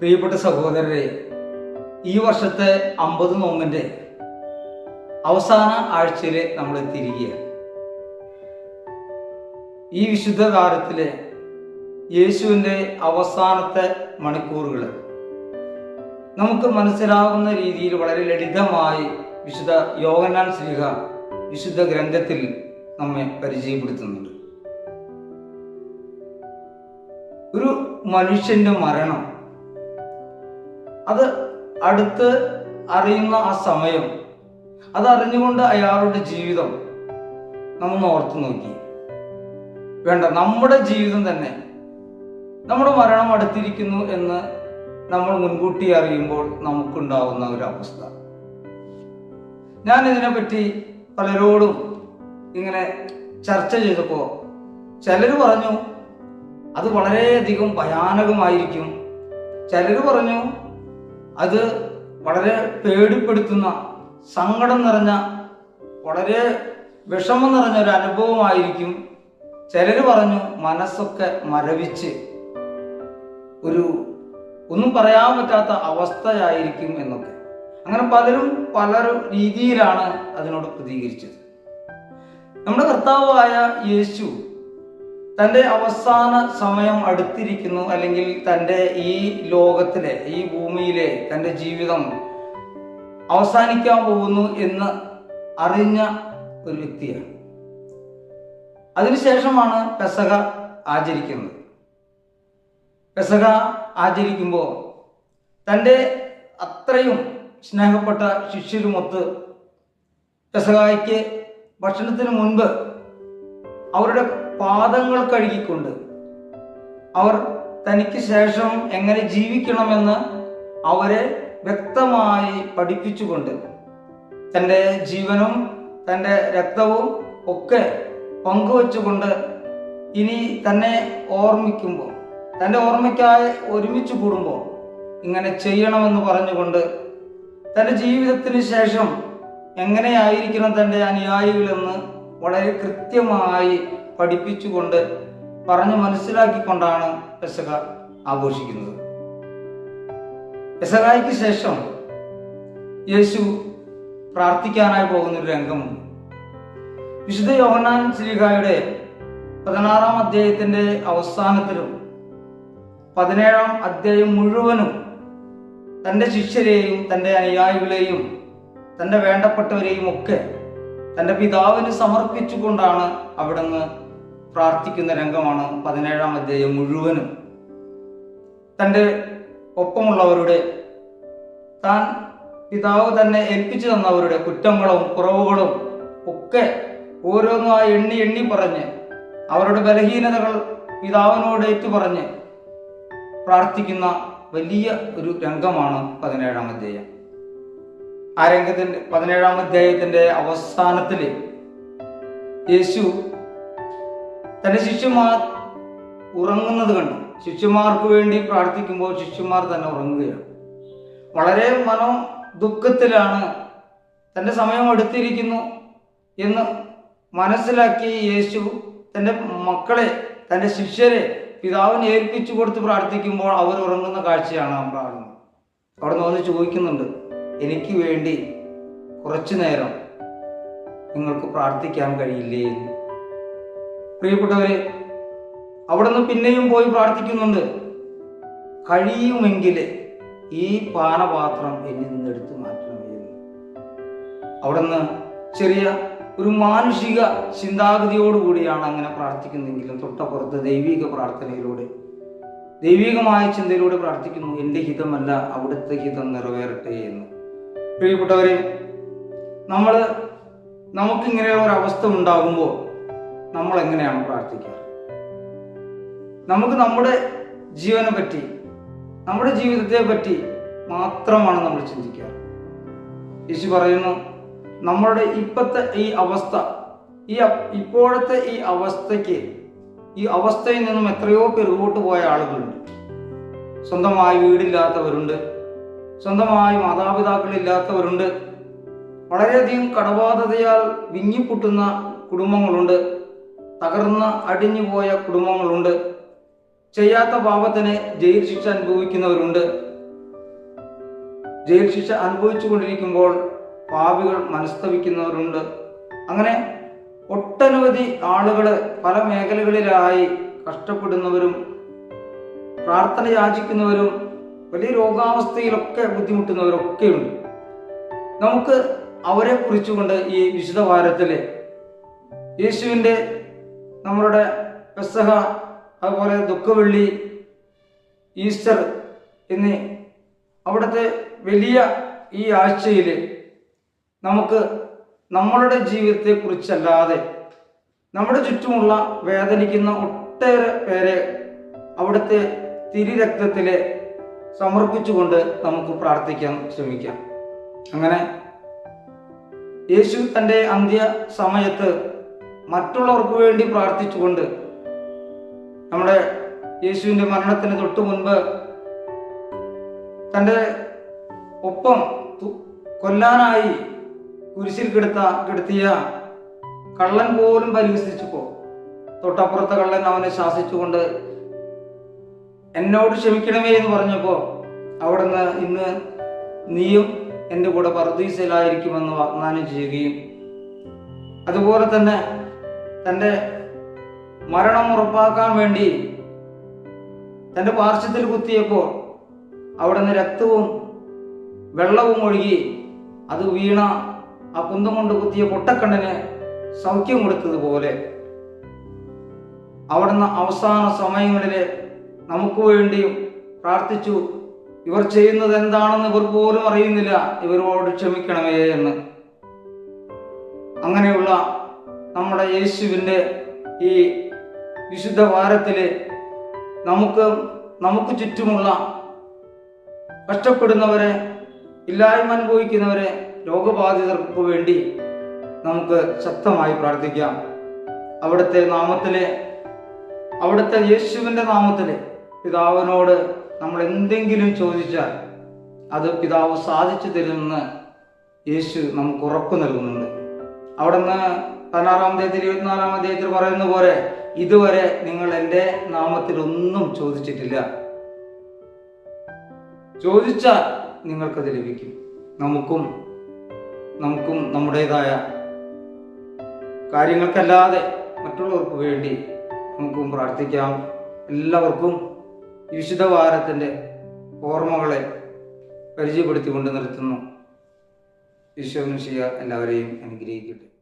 പ്രിയപ്പെട്ട സഹോദരരെ ഈ വർഷത്തെ അമ്പത് നോമ്പിന്റെ അവസാന ആഴ്ചയിൽ നമ്മൾ എത്തിയിരിക്കുകയാണ്. ഈ വിശുദ്ധ കാലത്തിലെ യേശുവിന്റെ അവസാനത്തെ മണിക്കൂറുകൾ നമുക്ക് മനസ്സിലാകുന്ന രീതിയിൽ വളരെ ലളിതമായി വിശുദ്ധ യോഗനാൻ ശ്രീഹ വിശുദ്ധ ഗ്രന്ഥത്തിൽ നമ്മെ പരിചയപ്പെടുത്തുന്നുണ്ട്. ഒരു മനുഷ്യന്റെ മരണം അത് അടുത്ത് അറിയുന്ന ആ സമയം അതറിഞ്ഞുകൊണ്ട് അയാളുടെ ജീവിതം നമ്മൊന്ന് ഓർത്തു നോക്കി. വേണ്ട നമ്മുടെ ജീവിതം തന്നെ നമ്മുടെ മരണം അടുത്തിരിക്കുന്നു എന്ന് നമ്മൾ മുൻകൂട്ടി അറിയുമ്പോൾ നമുക്കുണ്ടാവുന്ന ഒരു അവസ്ഥ. ഞാൻ ഇതിനെപ്പറ്റി പലരോടും ഇങ്ങനെ ചർച്ച ചെയ്തപ്പോൾ ചിലർ പറഞ്ഞു അത് വളരെയധികം ഭയാനകമായിരിക്കും. ചിലർ പറഞ്ഞു അത് വളരെ പേടിപ്പെടുത്തുന്ന സങ്കടം നിറഞ്ഞ വളരെ വിഷമം നിറഞ്ഞ ഒരു അനുഭവമായിരിക്കും ചിലർ പറഞ്ഞു മനസ്സൊക്കെ മരവിച്ച് ഒരു ഒന്നും പറയാൻ പറ്റാത്ത അവസ്ഥയായിരിക്കും എന്നൊക്കെ. അങ്ങനെ പലരും പല രീതിയിലാണ് അതിനോട് പ്രതികരിച്ചത്. നമ്മുടെ കർത്താവായ യേശു തന്റെ അവസാന സമയം അടുത്തിരിക്കുന്നു അല്ലെങ്കിൽ തന്റെ ഈ ലോകത്തിലെ ഈ ഭൂമിയിലെ തന്റെ ജീവിതം അവസാനിക്കാൻ പോകുന്നു എന്ന് അറിഞ്ഞ ഒരു വ്യക്തിയാണ്. അതിനുശേഷമാണ് പെസക ആചരിക്കുന്നത്. പെസക ആചരിക്കുമ്പോൾ തന്റെ അത്രയും സ്നേഹപ്പെട്ട ശിഷ്യരുമൊത്ത് പെസകായ്ക്ക് ഭക്ഷണത്തിന് മുൻപ് അവരുടെ പാദങ്ങൾ കഴുകിക്കൊണ്ട് അവർ തനിക്ക് ശേഷം എങ്ങനെ ജീവിക്കണമെന്ന് അവരെ വ്യക്തമായി പഠിപ്പിച്ചുകൊണ്ട് തന്റെ ജീവനും തന്റെ രക്തവും ഒക്കെ പങ്കുവച്ചുകൊണ്ട് ഇനി തന്നെ ഓർമ്മിക്കുമ്പോൾ തന്റെ ഓർമ്മയ്ക്കായി ഒരുമിച്ച് കൂടുമ്പോൾ ഇങ്ങനെ ചെയ്യണമെന്ന് പറഞ്ഞുകൊണ്ട് തന്റെ ജീവിതത്തിന് ശേഷം എങ്ങനെയായിരിക്കണം തന്റെ അനുയായികളെന്ന് വളരെ കൃത്യമായി പഠിപ്പിച്ചുകൊണ്ട് പറഞ്ഞു മനസ്സിലാക്കിക്കൊണ്ടാണ് പെസക ആഘോഷിക്കുന്നത്. പെസകായ്ക്ക് ശേഷം യേശു പ്രാർത്ഥിക്കാനായി പോകുന്ന ഒരു രംഗമുണ്ട്. വിശുദ്ധ യോഹനാൻ ശ്രീകായുടെ പതിനാറാം അധ്യായത്തിന്റെ അവസാനത്തിലും പതിനേഴാം അധ്യായം മുഴുവനും തന്റെ ശിഷ്യരെയും തന്റെ അനുയായികളെയും തന്റെ വേണ്ടപ്പെട്ടവരെയും ഒക്കെ തന്റെ പിതാവിന് സമർപ്പിച്ചുകൊണ്ടാണ് അവിടുന്ന് പ്രാർത്ഥിക്കുന്ന രംഗമാണ് പതിനേഴാം അധ്യായം മുഴുവനും. തന്റെ ഒപ്പമുള്ളവരുടെ താൻ പിതാവ് തന്നെ ഏൽപ്പിച്ചു തന്നവരുടെ കുറ്റങ്ങളും കുറവുകളും ഒക്കെ ഓരോന്നായി എണ്ണി എണ്ണി പറഞ്ഞ് അവരുടെ ബലഹീനതകൾ പിതാവിനോട് ഏറ്റുപറഞ്ഞ് പ്രാർത്ഥിക്കുന്ന വലിയ ഒരു രംഗമാണ് പതിനേഴാം അധ്യായം. ആ രംഗത്തിന്റെ പതിനേഴാം അധ്യായത്തിന്റെ അവസാനത്തിൽ യേശു തന്റെ ശിഷ്യന്മാർ ഉറങ്ങുന്നത് കണ്ടു. ശിഷ്യന്മാർക്ക് വേണ്ടി പ്രാർത്ഥിക്കുമ്പോൾ ശിഷ്യന്മാർ തന്നെ ഉറങ്ങുകയാണ്. വളരെ മനോ ദുഃഖത്തിലാണ് തന്റെ സമയം എടുത്തിരിക്കുന്നു എന്ന് മനസ്സിലാക്കി യേശു തന്റെ മക്കളെ തന്റെ ശിഷ്യരെ പിതാവിനെ ഏൽപ്പിച്ചു കൊടുത്ത് പ്രാർത്ഥിക്കുമ്പോൾ അവർ ഉറങ്ങുന്ന കാഴ്ചയാണ് നാം കാണുന്നത്. അവിടെ നിന്ന് ചോദിക്കുന്നുണ്ട് എനിക്ക് വേണ്ടി കുറച്ചു നേരം നിങ്ങൾക്ക് പ്രാർത്ഥിക്കാൻ കഴിയില്ലേ? എന്ന് പ്രിയപ്പെട്ടവരെ അവിടുന്ന് പിന്നെയും പോയി പ്രാർത്ഥിക്കുന്നുണ്ട്. കഴിയുമെങ്കിൽ ഈ പാനപാത്രം എന്നിൽ നിന്ന് എടുത്തു മാറ്റണമേ അവിടുന്ന് ചെറിയ ഒരു മാനുഷിക ചിന്താഗതിയോടുകൂടിയാണ് അങ്ങനെ പ്രാർത്ഥിക്കുന്നെങ്കിലും തൊട്ടപ്പുറത്ത് ദൈവിക പ്രാർത്ഥനയിലൂടെ ദൈവികമായ ചിന്തയിലൂടെ പ്രാർത്ഥിക്കുന്നു എന്റെ ഹിതമല്ല അവിടുത്തെ ഹിതം നിറവേറട്ടെ എന്ന്. പ്രിയപ്പെട്ടവരെ നമ്മൾ നമുക്കിങ്ങനെയുള്ള ഒരവസ്ഥ ഉണ്ടാകുമ്പോൾ നമ്മൾ എങ്ങനെയാണ് പ്രാർത്ഥിക്കാറ് നമുക്ക് നമ്മുടെ ജീവനെ പറ്റി നമ്മുടെ ജീവിതത്തെ പറ്റി മാത്രമാണ് നമ്മൾ ചിന്തിക്കാറ് യേശു പറയുന്നു നമ്മളുടെ ഇപ്പോഴത്തെ ഈ അവസ്ഥ ഈ ഇപ്പോഴത്തെ ഈ അവസ്ഥയ്ക്ക് ഈ അവസ്ഥയിൽ നിന്നും എത്രയോ പിറകോട്ട് പോയ ആളുകളുണ്ട്. സ്വന്തമായി വീടില്ലാത്തവരുണ്ട് സ്വന്തമായി മാതാപിതാക്കളില്ലാത്തവരുണ്ട്. വളരെയധികം കടബാധതയാൽ വിങ്ങിപ്പൊട്ടുന്ന കുടുംബങ്ങളുണ്ട്. തകർന്ന അടിഞ്ഞുപോയ കുടുംബങ്ങളുണ്ട്. ചെയ്യാത്ത പാപത്തിന് ജയിൽ ശിക്ഷ അനുഭവിക്കുന്നവരുണ്ട്. ജയിൽ ശിക്ഷ അനുഭവിച്ചു കൊണ്ടിരിക്കുമ്പോൾ പാപികൾ മനസ്തവിക്കുന്നവരുണ്ട്. അങ്ങനെ ഒട്ടനവധി ആളുകൾ പല മേഖലകളിലായി കഷ്ടപ്പെടുന്നവരും പ്രാർത്ഥന യാചിക്കുന്നവരും വലിയ രോഗാവസ്ഥയിലൊക്കെ ബുദ്ധിമുട്ടുന്നവരൊക്കെയുണ്ട്. നമുക്ക് അവരെ കുറിച്ചുകൊണ്ട് ഈ വിശുദ്ധ വാരത്തിൽ യേശുവിന്റെ നമ്മളുടെ പെസഹ അതുപോലെ ദുഃഖവെള്ളി ഈസ്റ്റർ എന്നീ അവിടുത്തെ വലിയ ഈ ആഴ്ചയിൽ നമുക്ക് നമ്മളുടെ ജീവിതത്തെക്കുറിച്ചല്ലാതെ നമ്മുടെ ചുറ്റുമുള്ള വേദനിക്കുന്ന ഒട്ടേറെ പേരെ അവിടുത്തെ തിരിരക്തത്തിലെ സമർപ്പിച്ചുകൊണ്ട് നമുക്ക് പ്രാർത്ഥിക്കാൻ ശ്രമിക്കാം. അങ്ങനെ യേശു തന്റെ അന്ത്യ സമയത്ത് മറ്റുള്ളവർക്ക് വേണ്ടി പ്രാർത്ഥിച്ചുകൊണ്ട് നമ്മുടെ യേശുവിന്റെ മരണത്തിന് തൊട്ട് മുൻപ് തന്റെ ഒപ്പം കൊല്ലാനായി കുരിശിൽ കിടത്ത കിടത്തിയ കള്ളൻ പോലും പരിഹസിച്ചപ്പോൾ തൊട്ടപ്പുറത്തെ കള്ളൻ അവനെ ശാസിച്ചുകൊണ്ട് എന്നോട് ക്ഷമിക്കണമേ എന്ന് പറഞ്ഞപ്പോൾ അവിടുന്ന് ഇന്ന് നീയും എന്റെ കൂടെ പർദീസയിലായിരിക്കുമെന്ന് വാഗ്ദാനം ചെയ്യുകയും അതുപോലെ തന്നെ തന്റെ മരണം ഉറപ്പാക്കാൻ വേണ്ടി തന്റെ പാർശ്വത്തിൽ കുത്തിയപ്പോൾ അവിടെ നിന്ന് രക്തവും വെള്ളവും ഒഴുകി അത് വീണ ആ കുന്തം കൊണ്ട് കുത്തിയ പൊട്ടക്കണ്ണന് സൗഖ്യം കൊടുത്തതുപോലെ. അവിടുന്ന് അവസാന സമയങ്ങളിൽ നമുക്ക് വേണ്ടിയും പ്രാർത്ഥിച്ചു ഇവർ ചെയ്യുന്നത് എന്താണെന്ന് ഇവർ പോലും അറിയുന്നില്ല ഇവരോട് ക്ഷമിക്കണമേ എന്ന്. അങ്ങനെയുള്ള നമ്മുടെ യേശുവിന്റെ ഈ വിശുദ്ധ വാരത്തിൽ നമുക്ക് നമുക്ക് ചുറ്റുമുള്ള കഷ്ടപ്പെടുന്നവരെ ഇല്ലായ്മ അനുഭവിക്കുന്നവരെ രോഗബാധിതർക്ക് വേണ്ടി നമുക്ക് ശക്തമായി പ്രാർത്ഥിക്കാം. അവിടുത്തെ നാമത്തിലെ അവിടുത്തെ യേശുവിന്റെ നാമത്തിൽ പിതാവിനോട് നമ്മൾ എന്തെങ്കിലും ചോദിച്ചാൽ അത് പിതാവ് സാധിച്ചു തരുമെന്ന് യേശു നമുക്ക് ഉറപ്പ് നൽകുന്നുണ്ട്. അവിടുന്ന് പതിനാറാം അധ്യായത്തിൽ ഇരുപത്തിനാലാം അധ്യായത്തിൽ പറയുന്ന പോലെ ഇതുവരെ നിങ്ങൾ എന്റെ നാമത്തിൽ ഒന്നും ചോദിച്ചിട്ടില്ല. ചോദിച്ചാൽ നിങ്ങൾക്കത് ലഭിക്കും. നമുക്കും നമുക്കും നമ്മുടേതായ കാര്യങ്ങൾക്കല്ലാതെ മറ്റുള്ളവർക്ക് വേണ്ടി നമുക്കും പ്രാർത്ഥിക്കാം. എല്ലാവർക്കും ഈ വിശുദ്ധ വാരത്തിന്റെ ഓർമ്മകളെ പരിചയപ്പെടുത്തിക്കൊണ്ട് നിർത്തുന്നു. ഈശോ എല്ലാവരെയും അനുഗ്രഹിക്കട്ടെ.